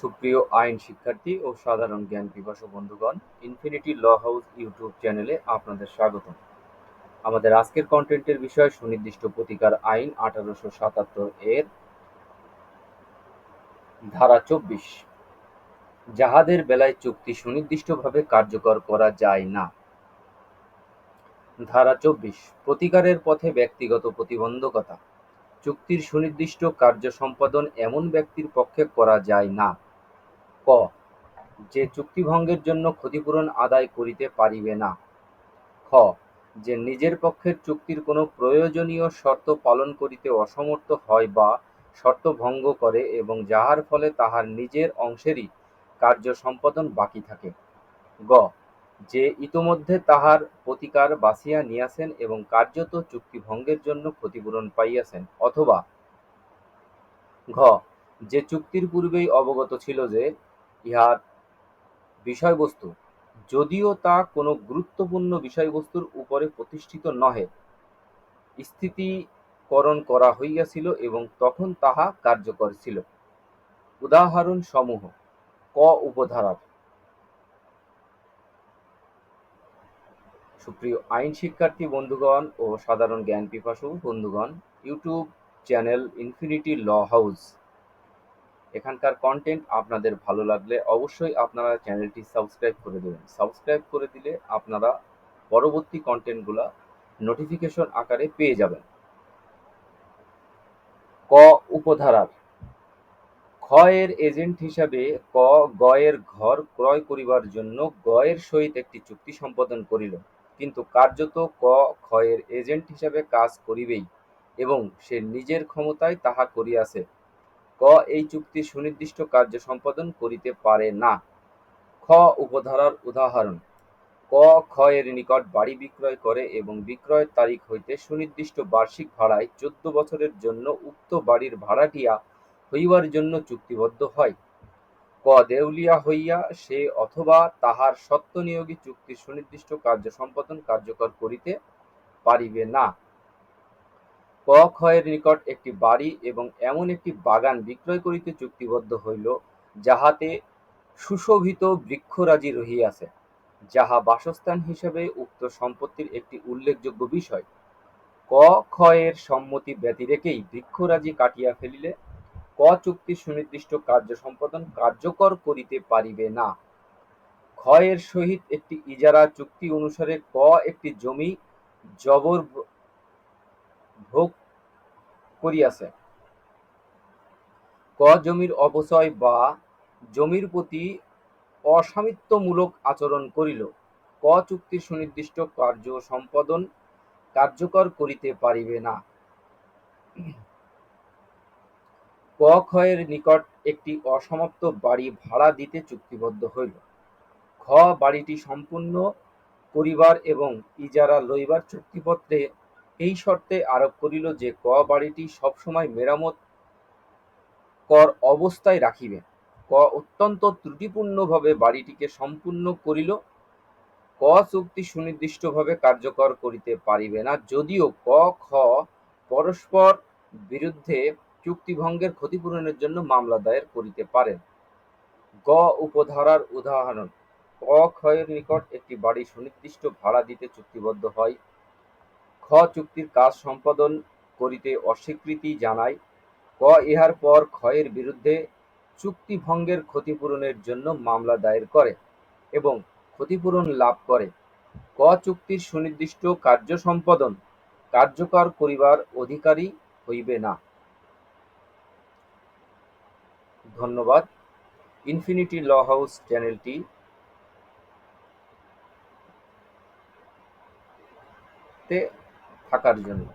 সুপ্রিয় আইন শিক্ষার্থী ও সাধারণ জ্ঞান পিপাসু বন্ধুগণ ইনফিনিটি ল হাউস ইউটিউব চ্যানেলে আপনাদের স্বাগতম। আমাদের আজকের কন্টেন্টের বিষয় সুনির্দিষ্ট প্রতিকার আইন আঠারোশো সাতাত্তর এর ধারা চব্বিশ। যাহাদের বেলায় চুক্তি সুনির্দিষ্টভাবে কার্যকর করা যায় না। ধারা চব্বিশ, প্রতিকারের পথে ব্যক্তিগত প্রতিবন্ধকতা। চুক্তির সুনির্দিষ্ট কার্য সম্পাদন এমন ব্যক্তির পক্ষে করা যায় না। ক, যে চুক্তিভঙ্গের জন্য ক্ষতিপূরণ আদায় করিতে পারিবে না। খ, যে নিজের পক্ষের চুক্তির কোনো প্রয়োজনীয় শর্ত পালন করিতে অসমর্থ হয় বা শর্ত ভঙ্গ করে এবং যাহার ফলে তাহার নিজের অংশেরই কার্য সম্পাদন বাকি থাকে। গ, যে ইতোমধ্যে তাহার প্রতিকার বাছিয়া নিয়াছেন এবং কার্যত চুক্তিভঙ্গের জন্য ক্ষতিপূরণ পাইয়াছেন, অথবা, ঘ, যে চুক্তির পূর্বেই অবগত ছিল যে ইহার বিষয়বস্তু। যদিও তা কোনো গুরুত্বপূর্ণ বিষয়বস্তুর উপরে প্রতিষ্ঠিত নহে। স্থিতিকরণ করা হইয়াছিল এবং তখন তাহা কার্যকর ছিল। উদাহরণ সমূহ ক উপধারার সুপ্রিয় আইন শিক্ষার্থী বন্ধুগণ ও সাধারণ জ্ঞান পিপাসু বন্ধুগণ, YouTube channel infinity law house এখানকার কন্টেন্ট আপনাদের ভালো লাগলে অবশ্যই আপনারা চ্যানেলটি সাবস্ক্রাইব করে দেবেন। সাবস্ক্রাইব করে দিলে আপনারা পরবর্তী কন্টেন্টগুলো নোটিফিকেশন আকারে পেয়ে যাবেন। ক উপধারার। ক্ষয়ের এজেন্ট হিসাবে ক গয়ের ঘর ক্রয় করিবার জন্য গয়ের সহিত একটি চুক্তি সম্পাদন করিল। কিন্তু কার্যত ক ক্ষয়ের এজেন্ট হিসাবে কাজ করিবেই এবং সে নিজের ক্ষমতায় তাহা করিয়াছে। ক, এই চুক্তি সুনির্দিষ্ট কার্য সম্পাদন করিতে পারে না। খ, উপধারার উদাহরণ। ক, খ এর নিকট বাড়ি বিক্রয় করে এবং বিক্রয়ের তারিখ হইতে সুনির্দিষ্ট বার্ষিক ভাড়ায় চোদ্দ বছরের জন্য উক্ত বাড়ির ভাড়াটিয়া হইবার জন্য চুক্তিবদ্ধ হয়। ক, দেউলিয়া হইয়া সে অথবা তাহার সত্ত্বনিয়োগী চুক্তির সুনির্দিষ্ট কার্য সম্পাদন কার্যকর করিতে পারিবে না। ক ক্ষয়ের নিকট একটি বাড়ি এবং এমন একটি বাগান বিক্রয় করিতে চুক্তিবদ্ধ হইল, যাহাতে সুশোভিত বৃক্ষরাজি রহিয়াছে, যাহা বাসস্থান হিসেবে উক্ত সম্পত্তির একটি উল্লেখযোগ্য বিষয়। ক ক্ষয়ের সম্মতি ব্যতিরেকেই বৃক্ষরাজি কাটিয়া ফেলিলে ক চুক্তি সুনির্দিষ্ট কার্য সম্পাদন কার্যকর করিতে পারিবে না। ক্ষয়ের সহিত একটি ইজারা চুক্তি অনুসারে ক একটি জমি জবর ভোগ করিয়াছে। ক, জমির অপচয় বা জমির প্রতি অসামিত্বমূলক আচরণ করিল। ক, চুক্তির সুনির্দিষ্ট কার্য সম্পাদন কার্যকর করিতে পারিবে না। ক, ক্ষয়ের নিকট একটি অসমাপ্ত বাড়ি ভাড়া দিতে চুক্তিবদ্ধ হইল। খ, বাড়িটি সম্পূর্ণ করিবার এবং ইজারা লইবার চুক্তিপত্রে এই শর্তে আরোপ করিল যে, ক বাড়িটি সবসময় মেরামত কর অবস্থায় রাখিবে। ক অত্যন্ত ত্রুটিপূর্ণভাবে বাড়িটিকে সম্পূর্ণ করিল। ক চুক্তি সুনির্দিষ্টভাবে কার্যকর করিতে পারিবে না, যদিও ক, খ পরস্পর বিরুদ্ধে চুক্তিভঙ্গের ক্ষতিপূরণের জন্য মামলা দায়ের করিতে পারেন গ উপধারার উদাহরণ, ক ক্ষয়ের নিকট একটি বাড়ি সুনির্দিষ্ট ভাড়া দিতে চুক্তিবদ্ধ হয়। খ চুক্তির কাজ সম্পাদন করিতে অস্বীকৃতি জানায়। ক ইহার পর ক্ষয়ের বিরুদ্ধে চুক্তি ভঙ্গের ক্ষতিপূরণের জন্য মামলা দায়ের করে এবং ক্ষতিপূরণ লাভ করে। ক চুক্তির সুনির্দিষ্ট কার্য সম্পাদন কার্যকর করিবার অধিকারী হইবে না। ধন্যবাদ। ইনফিনিটি ল হাউস চ্যানেলটি তে থাকার জন্য।